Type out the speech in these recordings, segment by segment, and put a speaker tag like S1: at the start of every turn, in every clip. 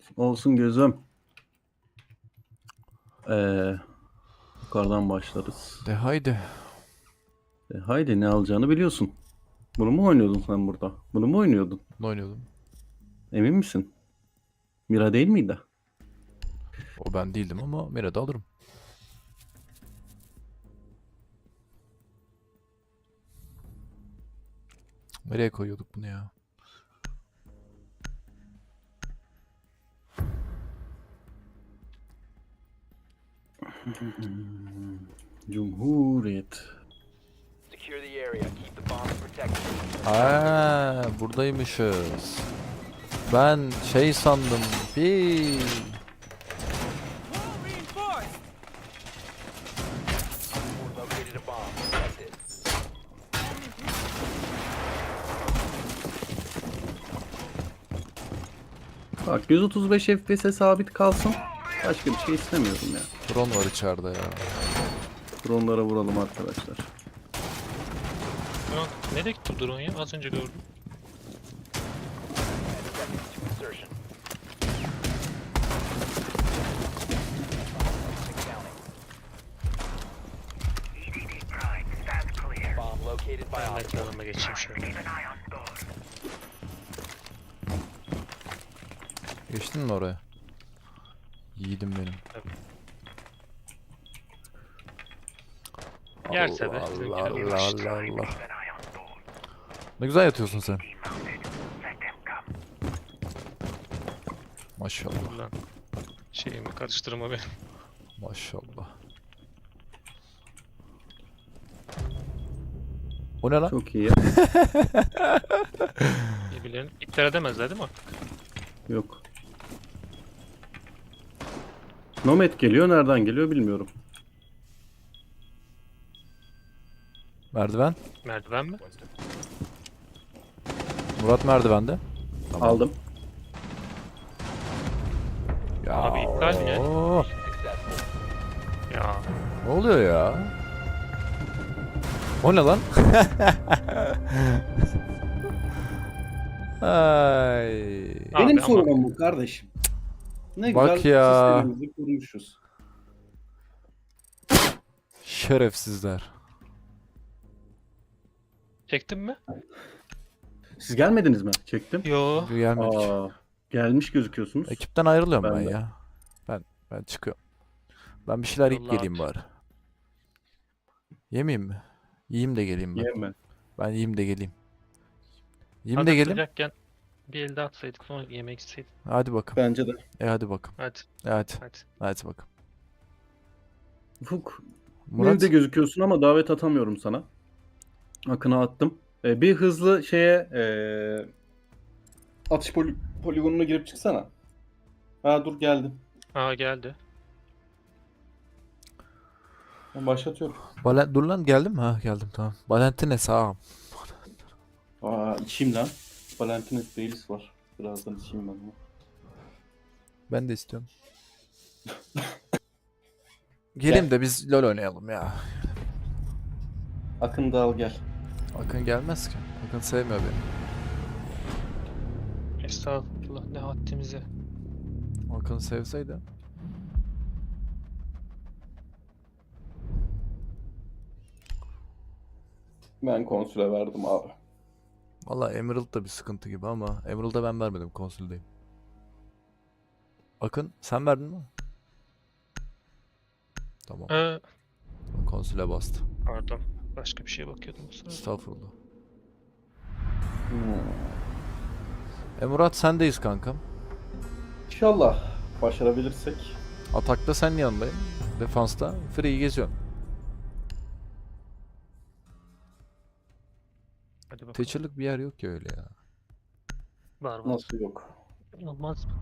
S1: Olsun, olsun gözüm. Ee, yukarıdan başlarız.
S2: De haydi.
S1: E, haydi ne alacağını biliyorsun. Bunu mu oynuyordun sen burada? Bunu mu oynuyordun?
S2: Ne oynuyordum?
S1: Emin misin? Mira değil miydi?
S2: O ben değildim ama Mira'da alırım. Nereye koyuyorduk bunu ya?
S1: Cumhuriyet.
S2: Aa, buradaymışız. Ben şey sandım.
S3: İt.
S1: Bak 135 FPS'e sabit kalsın. Başka bir şey istemiyorum ya.
S2: Drone var içeride ya.
S1: Dronlara vuralım arkadaşlar.
S4: Drone, nereye gitti bu drone ya? Az önce gördüm.
S3: Insertion. Bomb located by
S4: Ben
S3: Op
S4: de yanıma geçeyim şöyle.
S2: Geçtin mi oraya? Yiğidim benim.
S4: Yerse be,
S2: Allah
S4: bizimkine
S2: Allah. Allah Allah. Ne güzel yatıyorsun sen. Maşallah.
S4: Lan şeyimi karıştırma beni.
S2: Maşallah. O ne lan?
S1: Çok iyi ya.
S4: Birbirlerini iptal edemezler değil mi?
S1: Yok. Nomad geliyor. Nereden geliyor bilmiyorum.
S2: Merdiven.
S4: Merdiven mi?
S2: Murat merdivende. Tamam.
S1: Aldım.
S2: Ya.
S4: Abi iptal mi ya?
S2: oo,
S3: successful.
S4: Ya
S2: Ne oluyor ya? O ne lan? Ay.
S4: Abi
S1: Benim
S4: ama-
S1: sorunum bu kardeşim. Ne
S2: Bak
S1: güzel
S2: ya.
S1: sistemimizi kurmuşuz.
S2: Şerefsizler.
S4: Çektin mi?
S1: Siz gelmediniz mi? Çektim.
S4: Yo.
S2: Gelmedik.
S1: Aa, gelmiş gözüküyorsunuz.
S2: Ekipten ayrılıyorum ben,
S1: Ben de.
S2: ya. Ben ben çıkıyorum. Ben bir şeyler yiyip
S4: Vallahi
S2: geleyim
S4: abi.
S2: bari. Yemeyeyim mi? Yiyeyim de geleyim ben.
S1: Yeme.
S2: Ben yiyeyim de geleyim. Yiyeyim
S4: Hadi
S2: de geleyim.
S4: sıcakken bir elde atsaydık sonra yemek gitseydik.
S2: Hadi bakın.
S1: Bence de.
S2: E hadi bakın.
S4: Hadi
S2: E hadi.
S4: hadi.
S2: Hadi bakın.
S1: Ufuk.
S2: Murat
S1: Evde gözüküyorsun ama davet atamıyorum sana. Akına attım. Ee, bir hızlı şeye ee, atış poli- poligonuna girip çıksana. Ha dur geldim.
S4: Aa geldi.
S1: Ben başlatıyorum.
S2: Balen dur lan geldim mi? Ha geldim tamam. Valentine sağ.
S1: Aa içeyim lan. Valentines Baileys var. Birazdan içeyim ben bunu.
S2: Ben de istiyorum. Geleyim de biz LoL oynayalım ya.
S1: Akın da al gel.
S2: Akın gelmez ki. Akın sevmiyor beni.
S4: Estağfurullah ne haddimize.
S2: Akın sevseydi.
S1: Ben konsüle verdim abi.
S2: Valla Emerald da bir sıkıntı gibi ama Emerald'a ben vermedim konsüldeyim. Akın sen verdin mi? Tamam.
S4: Ee,
S2: Konsüle bastı.
S4: pardon. Başka bir şeye bakıyordum bu sırada.
S2: Estağfurullah.
S1: Hmm.
S2: E Murat sendeyiz kankam.
S1: İnşallah başarabilirsek.
S2: Atakta sen yanındayım. Defansta free geziyorum.
S4: Hadi bakalım.
S2: Bir yer yok ki öyle ya.
S4: Var var.
S1: Nasıl yok?
S4: Olmaz mı?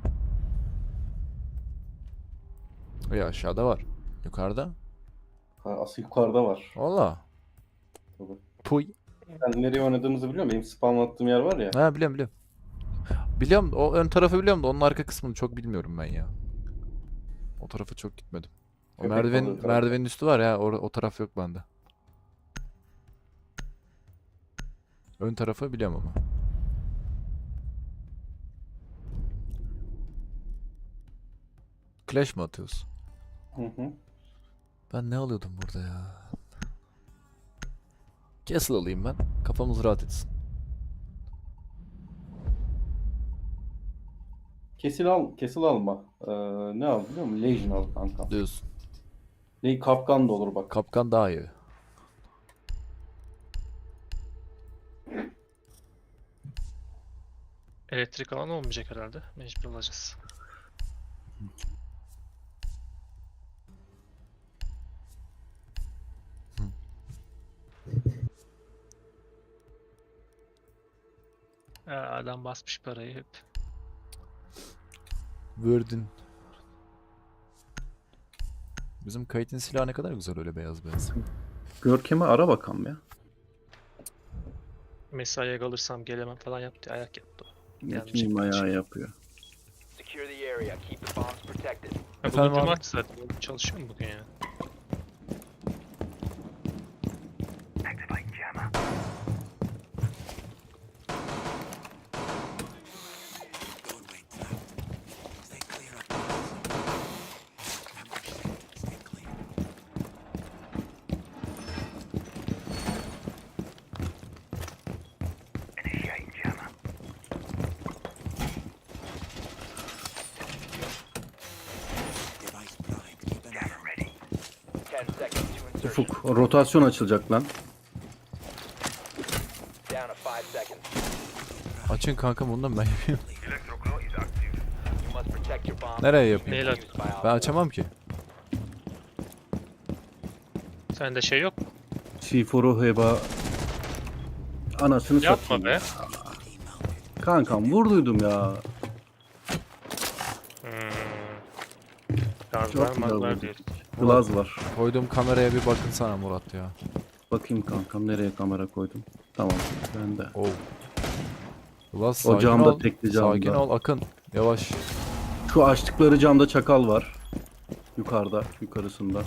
S2: Ya aşağıda var. Yukarıda.
S1: Ha, asıl yukarıda var.
S2: Valla.
S1: Tabii.
S2: Puy.
S1: Ben nereye oynadığımızı biliyor musun? Benim spam attığım yer var ya.
S2: Ha biliyorum biliyorum. Biliyorum o ön tarafı biliyorum da onun arka kısmını çok bilmiyorum ben ya. O tarafa çok gitmedim. O
S1: Köpek
S2: merdiven
S1: balığı tarafı.
S2: merdivenin üstü var ya o, o taraf yok bende. Ön tarafı biliyorum ama. Clash mı atıyoruz?
S1: Hı hı.
S2: Ben ne alıyordum burada ya? Castle alayım ben. Kafamız rahat etsin.
S1: Kesil al, kesil alma. Ee, ne al biliyor musun? Legion al kanka.
S2: Diyorsun.
S1: Le kapkan da olur bak.
S2: Kapkan daha iyi.
S4: Elektrik alan olmayacak herhalde. Mecbur olacağız. Ya adam basmış parayı hep.
S2: Verdin. Bizim kayıtın silahı ne kadar güzel öyle beyaz beyaz.
S1: Görkem'i ara bakalım ya.
S4: Mesaiye kalırsam gelemem falan yaptı. Ayak yaptı.
S1: Ne
S4: Gelmiş
S1: kim ayağı yapıyor.
S3: Secure the area. Keep the bombs protected.
S4: Ha,
S2: Efendim
S4: bugün
S2: abi?
S4: cumartesi zaten. Çalışıyor mu bugün ya?
S3: Ten seconds to insertion.
S1: Ufuk rotasyon açılacak lan.
S3: Down to five seconds.
S2: Açın kanka bundan ben yapayım.
S3: You must protect your bombs.
S2: Nereye yapayım?
S4: Neyle
S3: Used by
S2: Ben açamam ki.
S4: Sende şey yok mu?
S1: Şiforu heba. Anasını
S4: Yapma
S1: satayım.
S4: be.
S1: Kankam vurduydum ya.
S4: Hmm.
S1: Çok
S4: var
S1: güzel vurdun. Glaz var.
S2: Koyduğum kameraya bir bakın sana Murat ya.
S1: Bakayım kankam nereye kamera koydum. Tamam ben de.
S2: Oh. Ulan sakin
S1: O camda
S2: ol.
S1: tekli
S2: Sakin
S1: camda.
S2: ol Akın. Yavaş.
S1: Şu açtıkları camda çakal var. Yukarıda, yukarısında.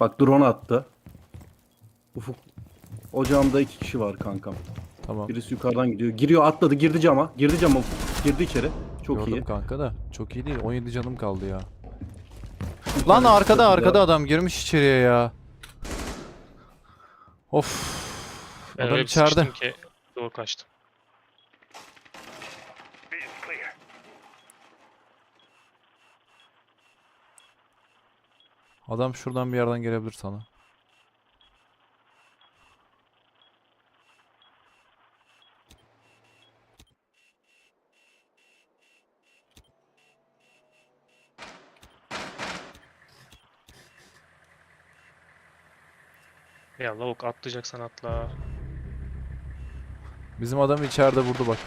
S1: Bak drone attı. Ufuk. O camda iki kişi var kankam.
S2: Tamam.
S1: Birisi yukarıdan gidiyor. Giriyor atladı girdi cama. Girdi cama Ufuk. Girdi içeri. Çok
S2: Gördüm
S1: iyi.
S2: kanka da. Çok iyi değil. 17 canım kaldı ya. Lan arkada arkada adam girmiş içeriye ya. Of.
S4: Ben
S2: Adam
S4: öyle bir
S2: içeride.
S4: sıkıştım ki zor kaçtım.
S2: Adam şuradan bir yerden gelebilir sana.
S4: Ya lavuk atlayacaksan atla.
S2: Bizim adam içeride vurdu bak.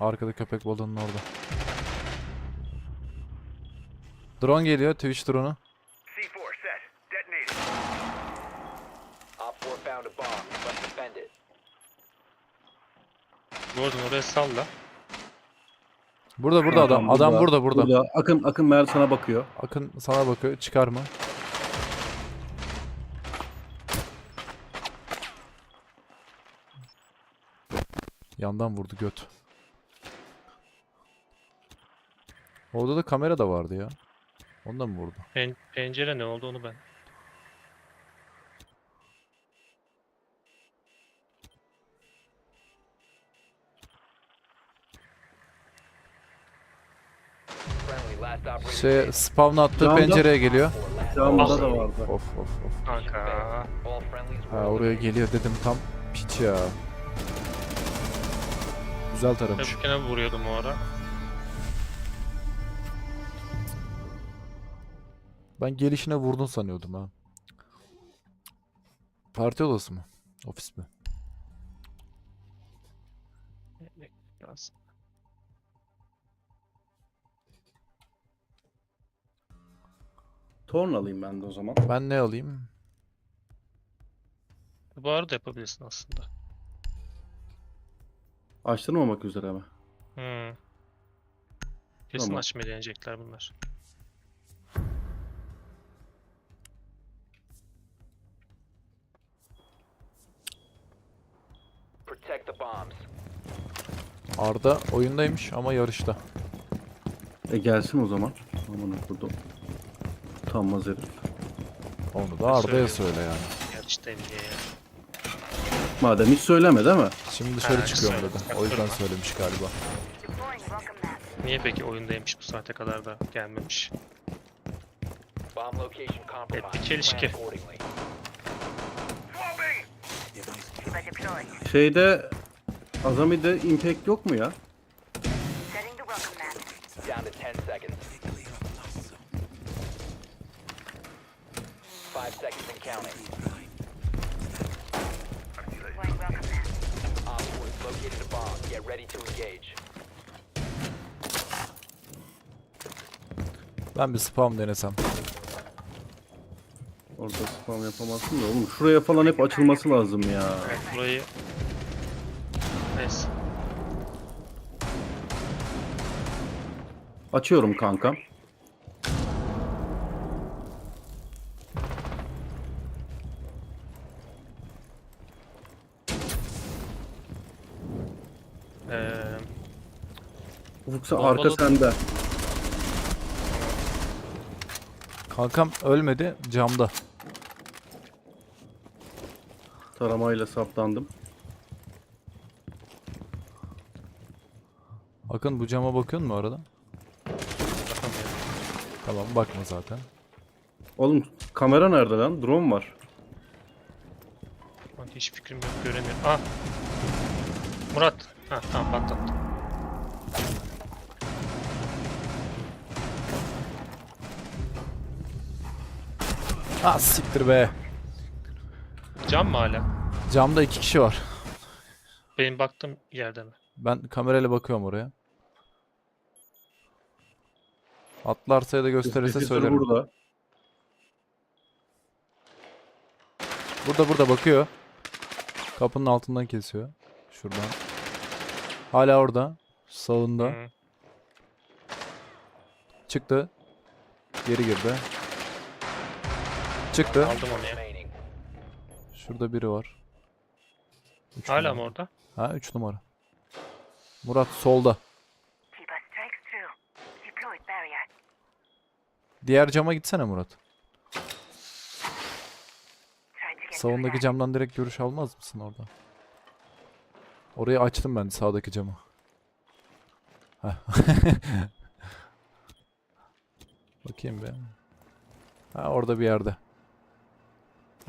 S2: Arkada köpek balığının orada. Drone geliyor. Twitch drone'u.
S3: Op 4 found a bomb. You must defend it.
S4: Gordon oraya salla.
S2: Burada burada adam. Adam burada burada.
S1: Akın Akın Mer sana bakıyor.
S2: Akın sana bakıyor. Çıkar mı? Yandan vurdu göt. Orada da kamera da vardı ya. Ondan mı vurdu?
S4: Pen pencere ne oldu onu ben.
S2: Şey spawn attığı
S1: Camda-
S2: pencereye geliyor.
S1: Camda da vardı.
S2: Of of of.
S4: Kanka.
S2: Ha oraya geliyor dedim tam piç ya. Güzel taramış.
S4: Öbürkene vuruyordum o ara.
S2: Ben gelişine vurdun sanıyordum ha. Parti odası mı? Ofis mi?
S4: Biraz.
S1: Torn alayım ben de o zaman.
S2: Ben ne alayım?
S4: Bu arada yapabilirsin aslında.
S1: Açtırmamak üzere mi?
S4: Hmm. Kesin
S1: Tamam.
S4: açmayı deneyecekler bunlar.
S3: Protect the bombs.
S2: Arda oyundaymış ama yarışta.
S1: E gelsin o zaman. Aman okudum. Utanmaz herif.
S2: Onu da Arda'ya
S4: Söyle.
S2: söyle yani.
S4: Yarıştayım diye ya.
S1: Madem hiç söyleme değil mi?
S2: Şimdi dışarı
S4: Ha,
S2: çıkıyorum dedi. O yüzden söylemiş galiba.
S4: Niye peki oyundaymış bu saate kadar da gelmemiş?
S3: Bomb location compromised.
S4: bir çelişki.
S3: Plan accordingly.
S1: Şeyde Azami'de impact yok mu ya?
S3: Down to 10 seconds. Five seconds and counting. Op 4 has located a bomb. Get ready to engage.
S2: Ben bir spam denesem.
S1: Orada spam yapamazsın da oğlum. Şuraya falan hep açılması lazım ya.
S4: Evet burayı... Neyse.
S1: Açıyorum kanka.
S4: Ee,
S1: Ufuksa
S4: Bombalı-
S1: arka sende.
S2: Kankam ölmedi camda.
S1: Taramayla saptandım.
S2: Akın bu cama bakıyor mu arada? Tamam bakma zaten.
S1: Oğlum kamera nerede lan? Drone var.
S4: Hiç fikrim yok göremiyorum. Ah! Murat! Ha tamam patlattım.
S2: Ah siktir be.
S4: Cam mı hala?
S2: Camda iki kişi var.
S4: Benim baktığım yerde mi?
S2: Ben kamerayla bakıyorum oraya. Atlarsa ya da gösterirse söylerim.
S1: burada.
S2: Burada burada bakıyor. Kapının altından kesiyor. Şuradan. Hala orada. Sağında.
S4: Hı.
S2: Çıktı. Geri girdi. Çıktı.
S4: Aldım onu ya.
S2: Şurada biri var. Üç
S4: Hala
S2: numara.
S4: mı orada?
S2: Ha 3 numara. Murat solda. Diğer cama gitsene Murat. Salondaki camdan direkt görüş almaz mısın orada? Orayı açtım ben sağdaki camı. Bakayım be. Ha orada bir yerde.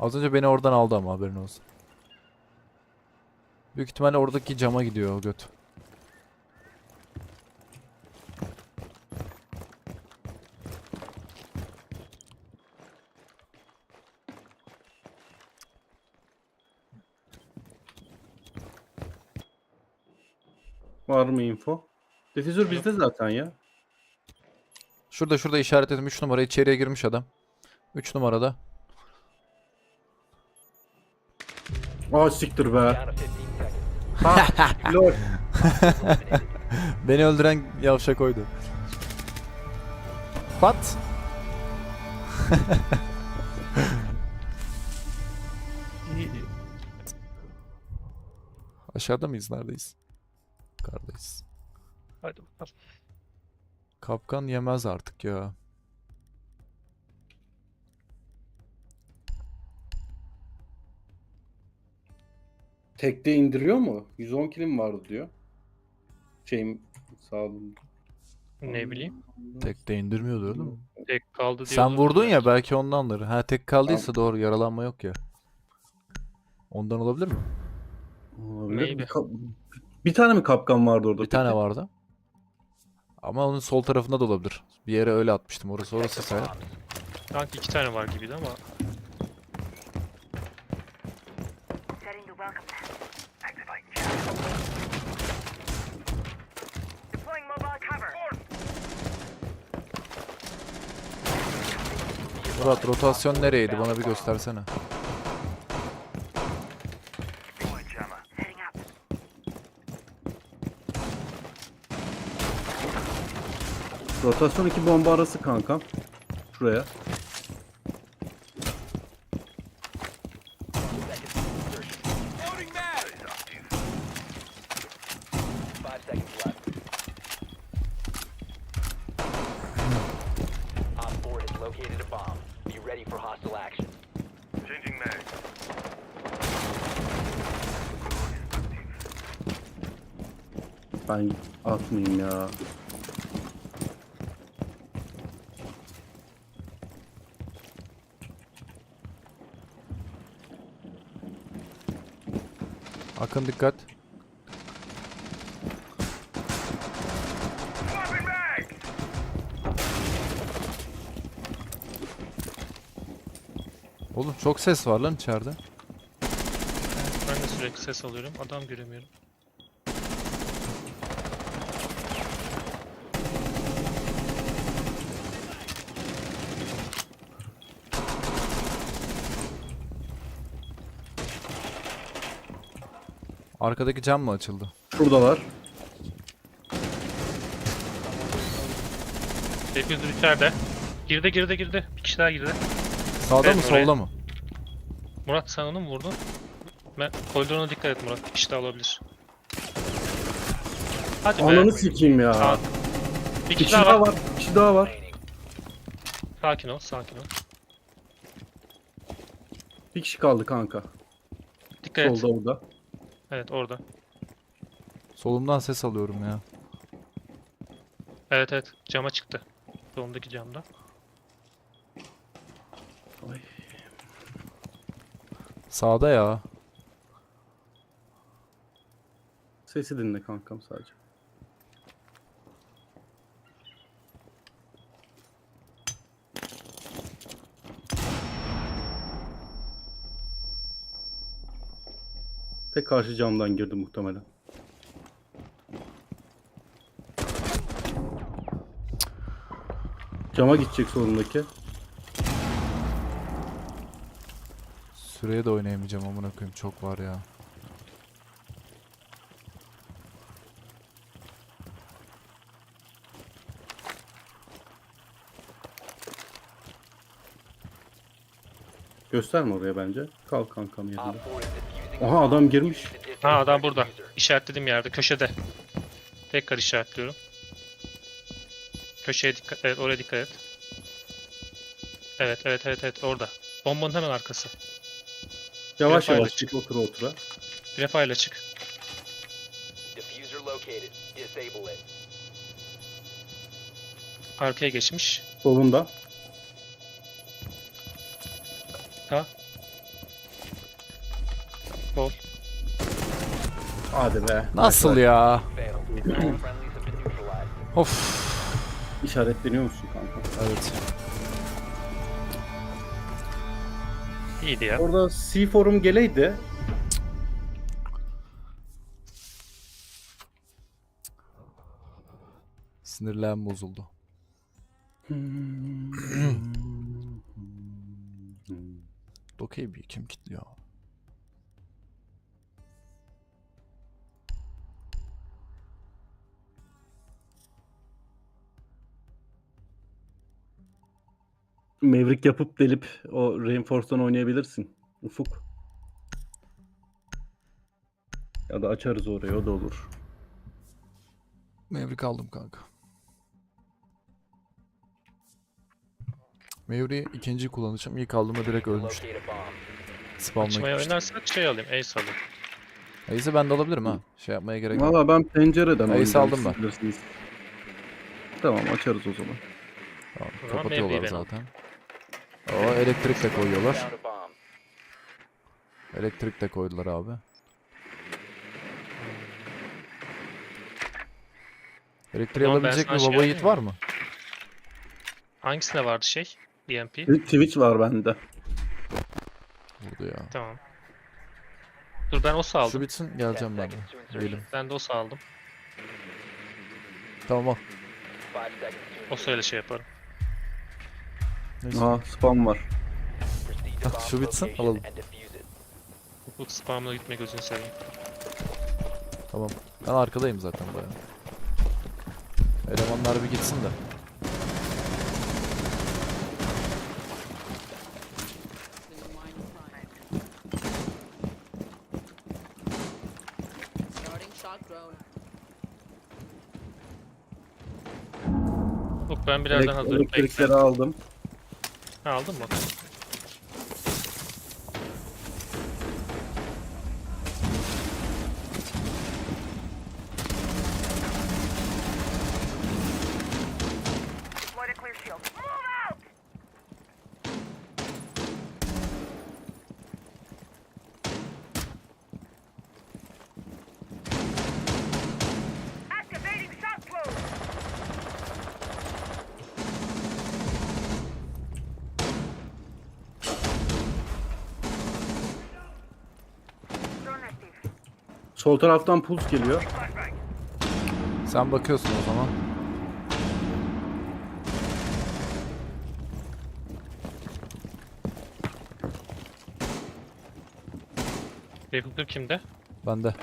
S2: Az önce beni oradan aldı ama haberin olsun. Büyük ihtimalle oradaki cama gidiyor o göt.
S1: Var mı info? Diffuser bizde zaten ya.
S2: Şurada şurada işaretledim 3 numara içeriye girmiş adam. 3 numarada.
S1: Aa siktir be.
S3: Down to 15 seconds.
S1: Lol.
S3: Eliminated.
S2: Beni öldüren yavşak oydu. Pat. Aşağıda mıyız? Neredeyiz? Yukarıdayız.
S4: Hadi bakalım.
S2: Kapkan yemez artık ya.
S1: Tekte indiriyor mu? 110 kilim vardı diyor. Şeyim sağ olun.
S4: Ne bileyim.
S2: Tek de indirmiyordu öyle mi?
S4: Tek kaldı diye.
S2: Sen vurdun ya belki ondandır. Ha tek kaldıysa doğru yaralanma yok ya. Ondan olabilir mi?
S1: Olabilir.
S4: Maybe.
S1: Bir, kap- bir tane mi kapkan vardı orada?
S2: Bir tane vardı. Ama onun sol tarafında da olabilir. Bir yere öyle atmıştım. Orası orası sayar.
S4: Sanki iki tane var gibiydi ama.
S2: Murat rotasyon nereydi? Bana bir göstersene.
S1: Rotasyon 2 bomba arası kankam. Şuraya. Ben atmayayım ya.
S2: Akın dikkat. Oğlum çok ses var lan içeride.
S4: Ben de sürekli ses alıyorum. Adam göremiyorum.
S2: Arkadaki cam mı açıldı?
S1: Şuradalar.
S4: Diffuser içeride. Girdi girdi girdi. Bir kişi daha girdi.
S2: Sağda
S4: Evet,
S2: mı
S4: oraya.
S2: solda mı?
S4: Murat sen onu mu vurdun? Ben koridoruna dikkat et Murat. Bir kişi daha olabilir. Hadi be.
S1: Ananı sikeyim ya.
S4: Aa, Bir
S1: Bir
S4: kişi daha
S1: daha
S4: var.
S1: Bir kişi daha var.
S4: Sakin ol, sakin ol.
S1: Bir kişi kaldı kanka.
S4: Dikkat et.
S1: Solda orada.
S4: Evet orada.
S2: Solumdan ses alıyorum ya.
S4: Evet evet. Cama çıktı. Solundaki camda.
S1: Ay.
S2: Sağda ya.
S1: Sesi dinle kankam sadece. Tek karşı camdan girdi muhtemelen. Cama gidecek solundaki.
S2: Süreye de oynayamayacağım amına koyayım çok var ya.
S1: Gösterme oraya bence. Kal kankam yerinde.
S3: 4 is defusing
S1: Aha adam girmiş.
S4: Ha adam burada. İşaretlediğim yerde. Köşede. Tekrar işaretliyorum. Köşeye dikkat evet oraya dikkat et. Evet evet evet evet orada. Bombanın hemen arkası.
S1: Yavaş yavaş
S4: çık.
S1: çık otura otura.
S4: Refa ile çık. Arkaya geçmiş.
S1: Solunda.
S4: Ha.
S1: Hadi be.
S2: Nasıl ya? Of.
S1: İşaretleniyor musun kanka?
S2: Evet.
S4: İyiydi ya.
S1: Orada C forum geleydi.
S2: Sinirlerim bozuldu. Okey bir kim kilitliyor?
S1: Mevrik yapıp delip o Reinforce'dan oynayabilirsin. Ufuk. Ya da açarız orayı o da olur.
S2: Mevrik aldım kanka. Mevri'yi ikinci kullanacağım. İlk aldığımda direkt ölmüş.
S3: Locate a bomb.
S2: Spamla
S4: Açmaya
S2: gitmişti.
S4: oynarsak şey alayım. Ace alayım.
S2: Ace'i ben de alabilirim ha. Şey yapmaya gerek yok.
S1: Valla ben pencereden
S2: Ace
S1: oynayacağım,
S2: aldım ben.
S1: siz bilirsiniz. Tamam açarız o zaman.
S2: Tamam,
S4: O zaman
S2: kapatıyorlar
S4: ben
S2: zaten. O elektrik de koyuyorlar. Elektrik de koydular abi. Elektriği
S4: Tamam, ben
S2: alabilecek
S4: sana
S2: bir
S4: şey
S2: baba yiğit var
S4: mı? Hangisinde vardı şey? EMP.
S1: Twitch var bende.
S2: Burada ya.
S4: Tamam. Dur ben o
S2: Şu
S4: aldım.
S2: bitsin geleceğim ben de.
S4: Ben de o aldım.
S2: Tamam al.
S4: O söyle şey yaparım.
S2: Neyse.
S1: Aha spam var.
S2: Şu bitsin, alalım.
S4: Hukuk spamla gitme gözünü seveyim.
S2: Tamam. Ben arkadayım zaten baya. Elemanlar bir gitsin de.
S4: Yok ben birazdan hazırım.
S1: Elektrikleri aldım.
S4: Ha, aldın mı?
S1: Sol taraftan puls geliyor.
S2: Sen bakıyorsun o zaman.
S4: Defuser kimde?
S2: Ben de.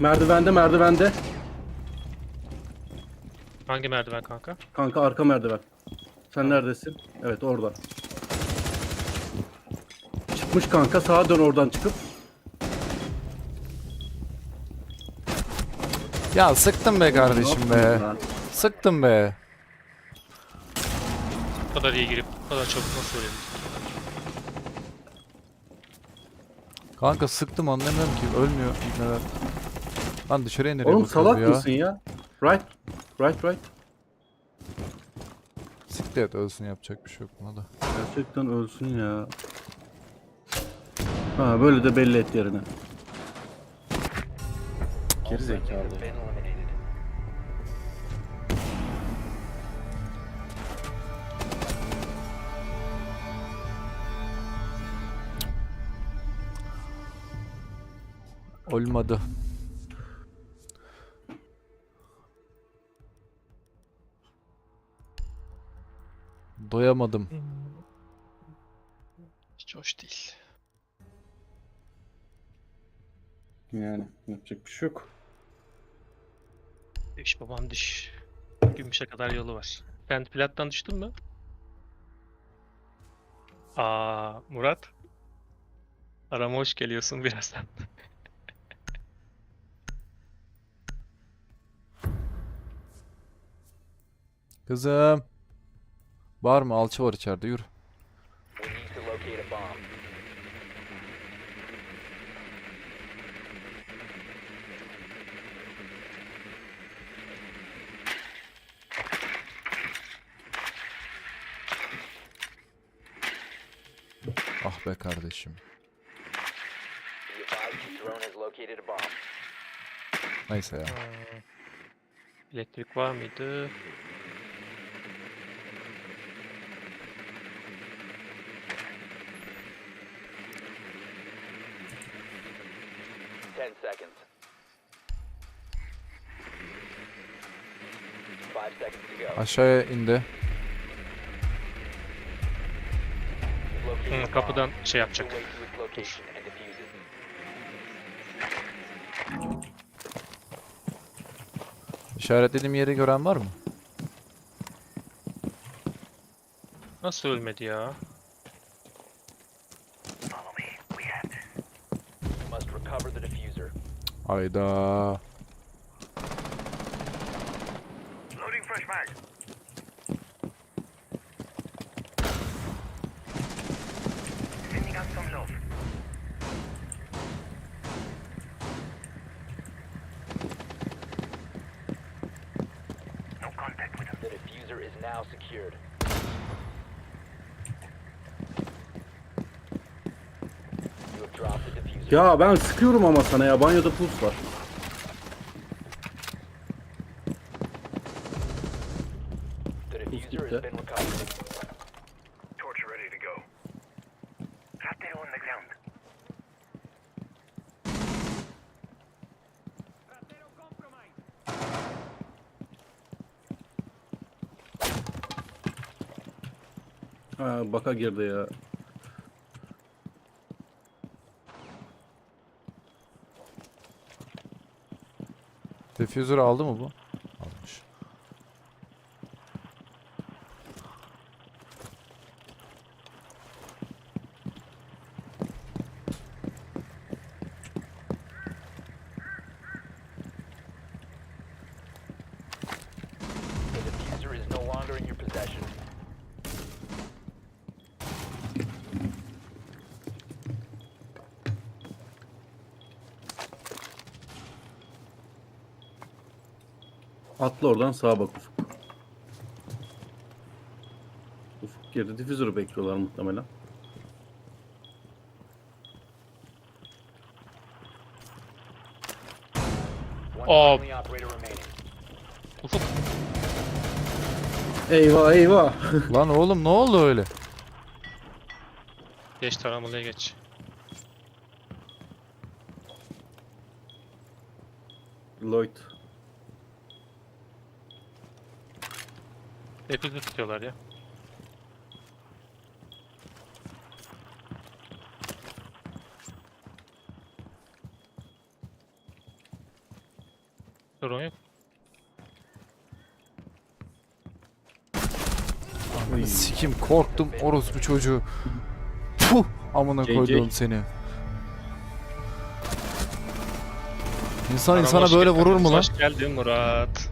S1: Merdivende merdivende.
S4: Hangi merdiven kanka?
S1: Kanka arka merdiven. Sen neredesin? Evet orada. Çıkmış kanka sağa dön oradan çıkıp.
S2: Ya sıktın be kardeşim
S1: Ne
S2: be.
S1: yaptın lan?
S2: Sıktın be.
S4: Bu kadar iyi girip bu kadar çabuk nasıl öğrendin?
S2: Kanka sıktım anlamıyorum ki. Ölmüyor neler. Lan dışarıya nereye
S1: Oğlum
S2: bakıyoruz
S1: salak
S2: ya?
S1: mısın ya? Right. Right right.
S2: Siktir et ölsün yapacak bir şey yok buna da.
S1: Gerçekten ölsün ya. Ha böyle de belli et yerini. Geri zekalı.
S2: Olmadı. Doyamadım.
S4: Hiç hoş değil.
S1: Yani yapacak bir şey yok.
S4: Düş babam düş. Gümüşe kadar yolu var. Sen plattan düştün mü? Aa Murat. Arama hoş geliyorsun birazdan.
S2: Kızım. Var mı? Alçı var içeride yürü.
S3: We need to locate a bomb.
S2: Ah be kardeşim.
S3: Be advised your drone has a bomb.
S2: Neyse ya.
S4: Aa, Elektrik var mıydı?
S3: Ten seconds. Five seconds to go.
S2: Aşağıya indi.
S4: Kapıdan şey yapacak.
S3: it.
S2: İşaretlediğim yeri gören var mı?
S4: Nasıl ölmedi ya?
S5: Follow
S3: now secured.
S1: Ya ben sıkıyorum ama sana ya banyoda puls var.
S3: The diffuser
S1: gitti.
S3: has been recovered.
S5: Torch ready to go. Ratero on the ground.
S1: Baka girdi ya.
S2: Diffuser aldı mı bu?
S1: Atla oradan sağa bak Ufuk. Ufuk girdi. Difüzörü bekliyorlar muhtemelen.
S3: Remaining.
S4: Ufuk.
S1: Eyvah eyvah.
S2: Lan oğlum ne oldu öyle?
S4: Geç taramalıya geç.
S1: Lloyd.
S4: Hepimizi tutuyorlar ya. Sorun yok.
S1: Oy.
S2: Sikim korktum orospu çocuğu. Puh amına
S1: JJ.
S2: koyduğum seni. İnsan insana
S4: hoş
S2: böyle
S4: geldin.
S2: vurur mu lan?
S4: Hoş geldin Murat.